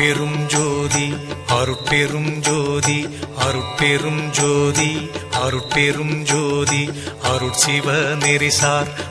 அருட்பெரும் ஜோதி அருட்பெரும் ஜோதி அருட்பெரும் ஜோதி அருட்பெரும் ஜோதி அருட்சிவ நெறிசார்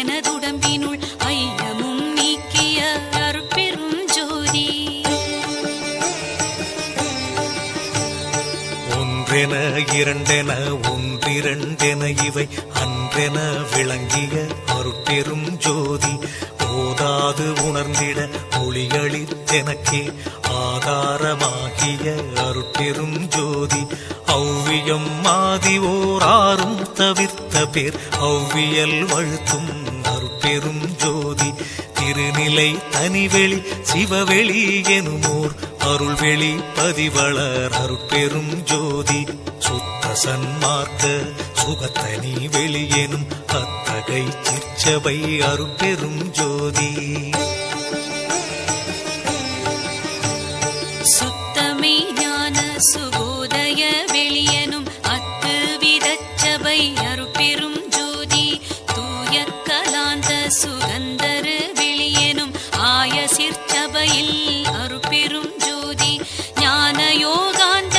எனதுடம்பினுள் ஐயமும் நீக்கிய அருட்பெரும் ஜோதி. ஒன்றென இரண்டென ஒன்றிரண்டென இவை அன்றென விளங்கிய அருட்பெரும் ஜோதி. போதாது உணர்ந்திட ஒளியளித்தெனக்கே ஆதாரமாகிய அருட்பெரும் ஜோதி ஔவியம் மாதி ஓராறும் தவிர்த்த பேர் ஔவியல் வழுத்தும் அருட்பெரும் ஜோதி. திருநிலை தனிவெளி சிவவெளி எனுமோர் அருள்வெளி பதிவளர் அருட்பெரும் ஜோதி. சுத்த சன்மார்க்க சுகத்தனி வெளியெனும் அத்தகை சிற்சபை அருட்பெரும் ஜோதி. சுபோதய வெளியனும் அத்து விதச்சபை அருப்பெரும் ஜோதி. தூய கலாந்த சுகந்தரு வெளியனும் ஆய சிற்சபையில் அருட்பெரும் ஜோதி. ஞான யோகாந்த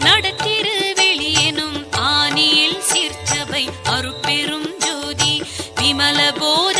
நடத்திரு வெளியனும் ஆனியில் சிற்சபை அருப்பெரும் ஜோதி. விமல போத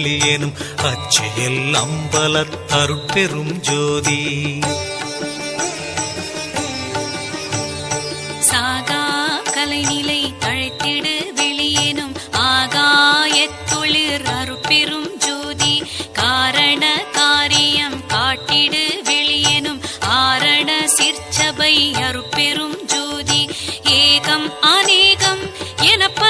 தனிப்பற வெளியெனும் அச்சியல் அம்பல தருட்பெரும் ஜோதி. சாகா கலைநிலை தழைத்திடு வெளியேனும் ஆகாயத்துளிர் அருட்பெரும் ஜோதி. காரண காரியம் காட்டிடு வெளியேனும் ஆரண சிற்சபை அருட்பெரும் ஜோதி. ஏகம் அநேகம் எனப்ப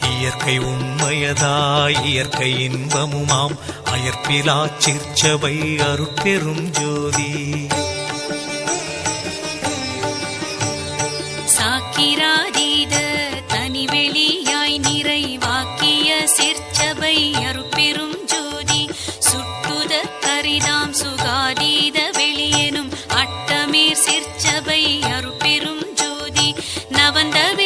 இயற்கை உண்மையதாய் இயற்கை இன்பமுமாம். அயற்பிலா சிற்சபை அருட்பெரும் ஜோதி. சாக்கிராதீத தனிவெளியாய் நிறைவாக்கிய சிற்சபை அருட்பெரும் ஜோதி. சுட்டுத கரிதாம் சுகாதீத வெளியெனும் அட்டமீர் சிற்சபை அருட்பெரும் ஜோதி. நவந்தக